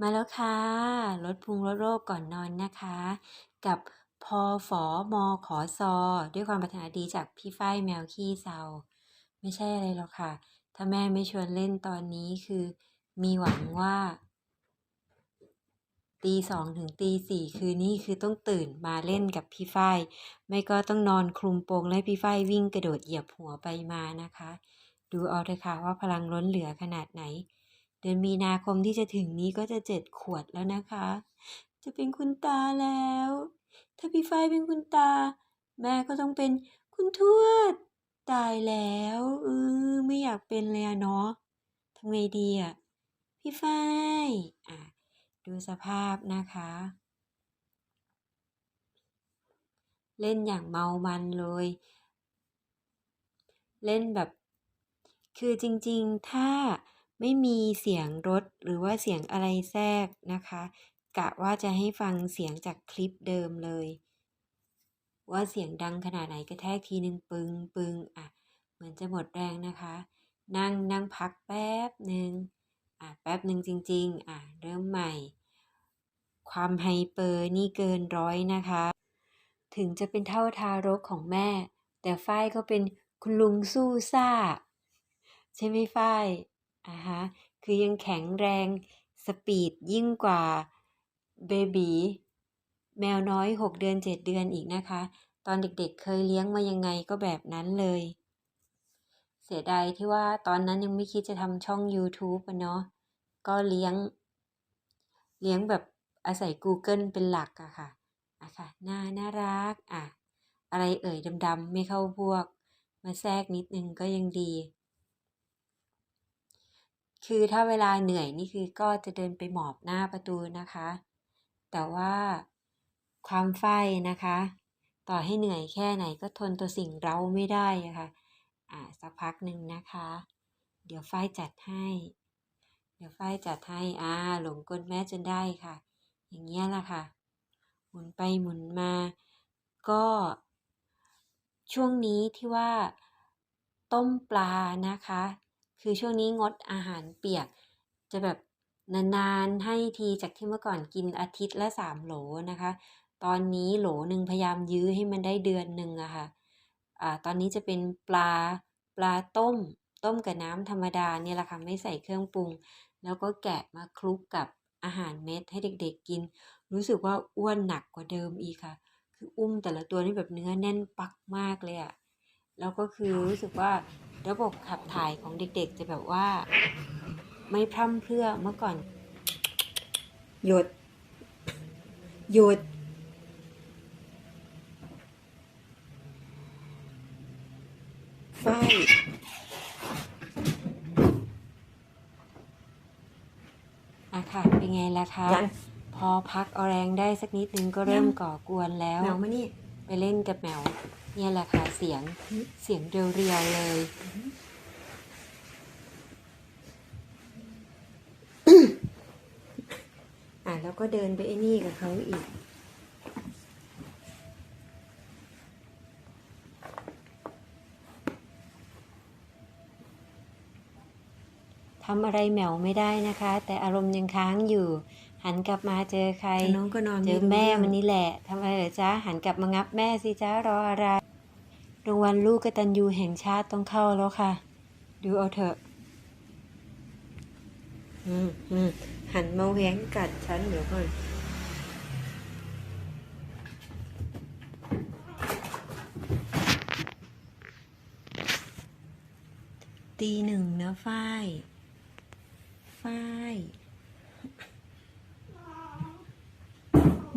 มาแล้วค่ะ ลดพุงลดโรคก่อนนอนนะคะ กับพอฝอมอขอซอ ด้วยความปรารถนาดีจากพี่ฝ้ายแมวขี้เซา ไม่ใช่อะไรหรอกค่ะ ถ้าแม่ไม่ชวนเล่นตอนนี้คือ มีหวังว่า ตีสองถึงตีสี่คืนนี้คือต้องตื่นมาเล่นกับพี่ฝ้ายไม่ก็ต้องนอนคลุมโปงและพี่ฝ้ายวิ่งกระโดดเหยียบหัวไปมานะคะ ดูเอาเถอะค่ะว่าพลังล้นเหลือขนาดไหน เดือนมีนาคมที่จะถึงนี้ก็จะเจ็ดขวดแล้วนะคะ จะเป็นคุณตาแล้ว ถ้าพี่ฝ้ายเป็นคุณตา แม่ก็ต้องเป็นคุณทวด ตายแล้วเออไม่อยากเป็นเลยอะเนาะทำไงดีอะพี่ฝ้ายอะดูสภาพนะคะ เล่นอย่างเมามันเลย เล่นแบบ คือจริงๆ ถ้า ไม่มีเสียงรถหรือว่าเสียงอะไรแทรกนะคะ กะว่าจะให้ฟังเสียงจากคลิปเดิมเลย ว่าเสียงดังขนาดไหนกระแทกทีนึงปึงปึงอะเหมือนจะหมดแรงนะคะ นั่งนั่งพักแป๊บหนึ่งอะแป๊บหนึ่งจริง ๆ อะเริ่มใหม่ ความไฮเปอร์นี่เกินร้อยนะคะ ถึงจะเป็นเท่าทารกของแม่ แต่ฝ้ายก็เป็นคุณลุงสู้ซ่า ใช่ไหมฝ้าย อ่าฮะคือยังแข็งแรงสปีดยิ่งกว่าเบบีแมวน้อยหกเดือนเจ็ดเดือนอีกนะคะ ตอนเด็กๆเคยเลี้ยงมายังไงก็แบบนั้นเลย เสียดายที่ว่าตอนนั้นยังไม่คิดจะทำช่อง YouTube อะเนาะก็เลี้ยง เลี้ยงแบบอาศัย Google เป็นหลักอะค่ะอะค่ะน่าน่ารักอะอะไรเอ่ยดำๆไม่เข้าพวก มาแทรกนิดนึงก็ยังดี คือถ้าเวลาเหนื่อยนี่คือก็จะเดินไปหมอบหน้าประตูนะคะ แต่ว่าความใฝ่นะคะ ต่อให้เหนื่อยแค่ไหนก็ทนตัวสิ่งเราไม่ได้ะค่ะอ่าสักพักหนึ่งนะคะ เดี๋ยวฝ้ายจัดให้ เดี๋ยวฝ้ายจัดให้อ่าหลงกลแม่จนได้ค่ะ อย่างเงี้ยแหละค่ะ หมุนไปหมุนมา ก็ช่วงนี้ที่ว่าต้มปลานะคะ คือช่วงนี้งดอาหารเปียก จะแบบนานๆให้ทีจากที่เมื่อก่อนกินอาทิตย์ละสามโหลนะคะ ตอนนี้โหลหนึ่งพยายามยื้อให้มันได้เดือนหนึ่งอะค่ะอ่าตอนนี้จะเป็นปลาปลาต้ม ต้มกับน้ำธรรมดาเนี่ยแหละค่ะไม่ใส่เครื่องปรุง แล้วก็แกะมาคลุกกับอาหารเม็ดให้เด็กๆกิน รู้สึกว่าอ้วนหนักกว่าเดิมอีกค่ะ คืออุ้มแต่ละตัวนี่แบบเนื้อแน่นปักมากเลยอะแล้วก็คือรู้สึกว่า ระบบขับถ่ายของเด็กๆ จะแบบว่า ไม่พร่ำเพรื่อเมื่อก่อน หยุด หยุดฝ้ายอะค่ะ เป็นไงล่ะคะ ยัง พอพักเอาแรงได้สักนิดนึงก็เริ่มยังก่อกวนแล้ว แมวมานี่ ไปเล่นกับแมว เนี่ยแหละค่ะเสียงอืมเสียงเรียวๆเลย อะแล้วก็เดินไปไอ้นี่กับเขาอีกทำอะไรแหมวไม่ได้นะคะ แต่อารมณ์ยังค้างอยู่ หันกลับมาเจอใครแต่น้องก็นอนเจอไรู้แม่รื่องมันนี่แหละทำอะไรเหรอจ๊ะหันกลับมางับแม่สิจ๊ะรออะไรรางวัลลูกกตัญญูแห่งชาติต้องเข้าแล้วค่ะ ดูเอาเถอะ อืมอืมหันมาแหวงกัดฉันเดี๋ยวก่อนตีหนึ่งนะฝ้าย ฝ้าย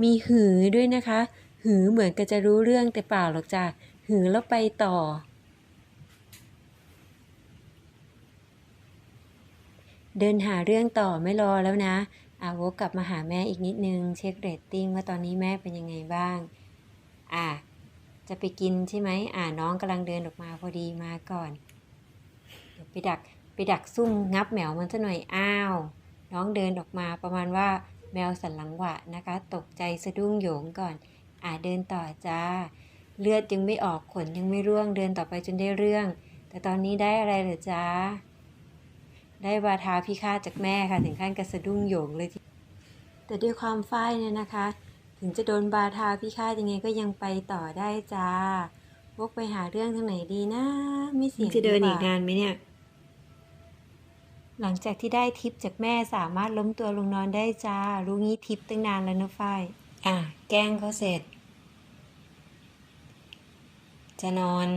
มีหือด้วยนะคะ หือเหมือนกับจะรู้เรื่องแต่เปล่าหรอกจ้ะ หือแล้วไปต่อ เดินหาเรื่องต่อไม่รอแล้วนะอาวกกลับมาหาแม่อีกนิดนึง เช็คเรตติ้งว่าตอนนี้แม่เป็นยังไงบ้าง อะ จะไปกินใช่ไหมอ่าน้องกำลังเดินออกมาพอดีมาก่อน เดี๋ยวไปดักไปดักซุ่มงับแมวมันซะหน่อยอ้าว น้องเดินออกมาประมาณว่าแมวสันหลังหวะนะคะ ตกใจสะดุ้งโหยงก่อน อ่าเดินต่อจ้า เลือดยังไม่ออกขนยังไม่ร่วงเดินต่อไปจนได้เรื่อง แต่ตอนนี้ได้อะไรเหรอจ้าได้บาทาพิฆาตจากแม่ค่ะถึงขั้นกระสะดุ้งโหยงเลยทีแต่ด้วยความฝ้ายเนี่ยนะคะ ถึงจะโดนบาทาพิฆาตยังไงก็ยังไปต่อได้จ้าวกไปหาเรื่องทางไหนดีนะ ไม่เสี่ยงจะเดินกอีว่กนานไหมเนี่ย หลังจากที่ได้ทิปจากแม่สามารถล้มตัวลงนอนได้จ้ารู้งี้ทิปตั้งนานแล้วนะฝ้ายอะแกล้งเขาเสร็จ จะนอน